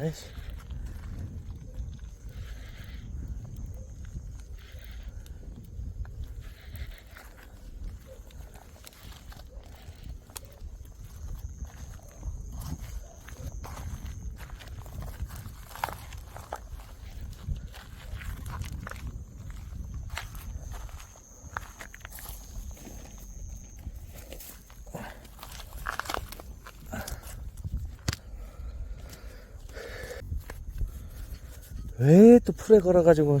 아 왜 또 풀에 걸어가지고.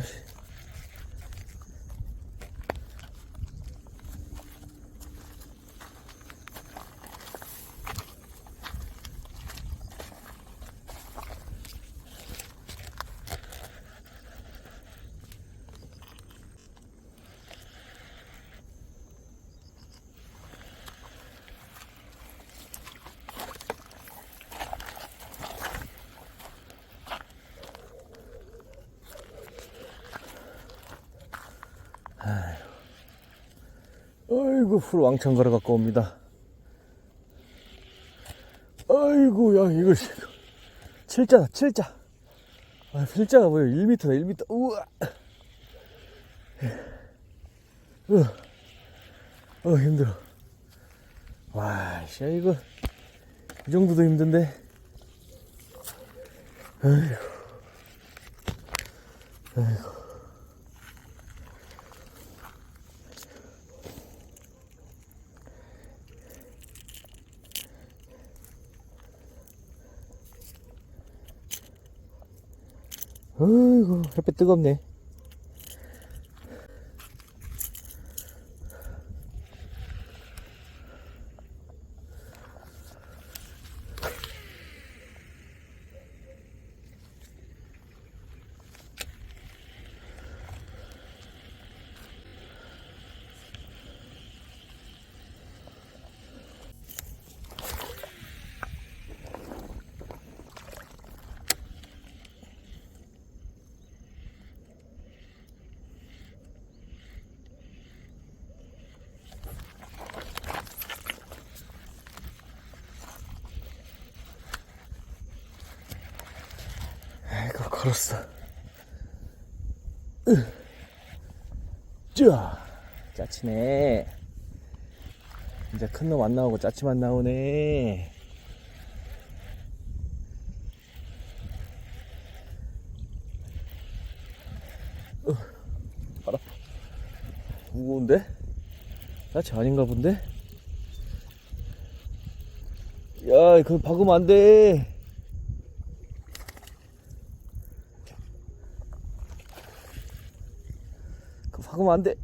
풀 왕창 걸어 갖고 옵니다. 아이고, 야, 이거. 칠자다, 칠자. 아, 필자가 뭐야, 1m다, 1m. 우와. 으. 어, 힘들어. 와, 씨, 이거. 이 정도도 힘든데. 아이고. 아이고. 어이구, 햇빛 뜨겁네. 걸었어. 으. 짜. 짜치네. 이제 큰 놈 안 나오고 짜치만 나오네. 으, 알아. 무거운데? 짜치 아닌가 본데? 야, 그거 박으면 안 돼. 박으면 안 돼.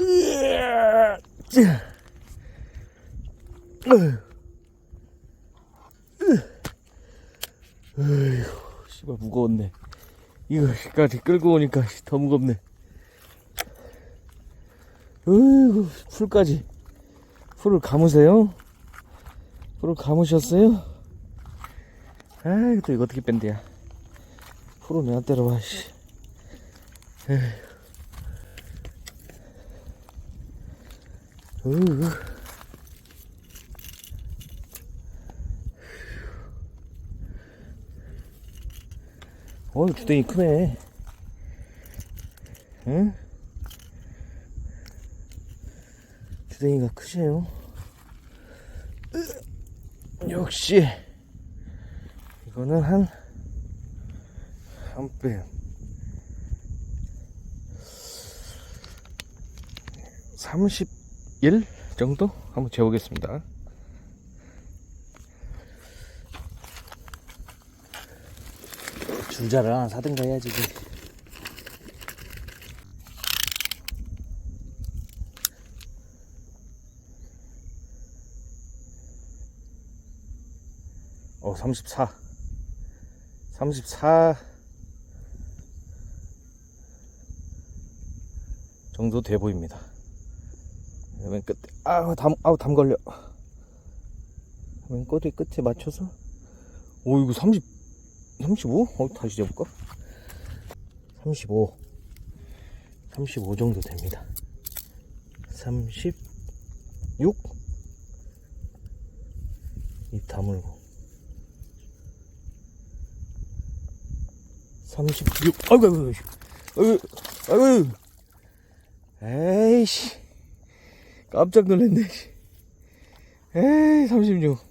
으아, 짜. 으. 으. 어이구, 씨발 무거웠네. 이거까지 끌고 오니까 더 무겁네. 어이구, 풀까지. 풀을 감으세요? 풀을 감으셨어요? 아이, 또 이거 어떻게 뺀대야. 풀을 내가 때려봐, 씨. 에휴. 어이구. 어이, 주댕이 크네. 응? 주댕이가 크세요. 으, 역시 이거는 한한 뺨. 31 정도 한번 재보겠습니다. 하나 사든가 해야지. 어, 34. 34 정도 돼 보입니다. 맨 끝에, 아우, 담, 아우, 담 걸려. 맨 꼬리 끝에 맞춰서. 오, 이거 30, 35? 어, 다시 재볼까? 35. 35 정도 됩니다. 36? 입 다물고. 36. 아이고, 아이고, 아이고, 아이고. 에이씨. 깜짝 놀랐네. 씨. 에이, 36.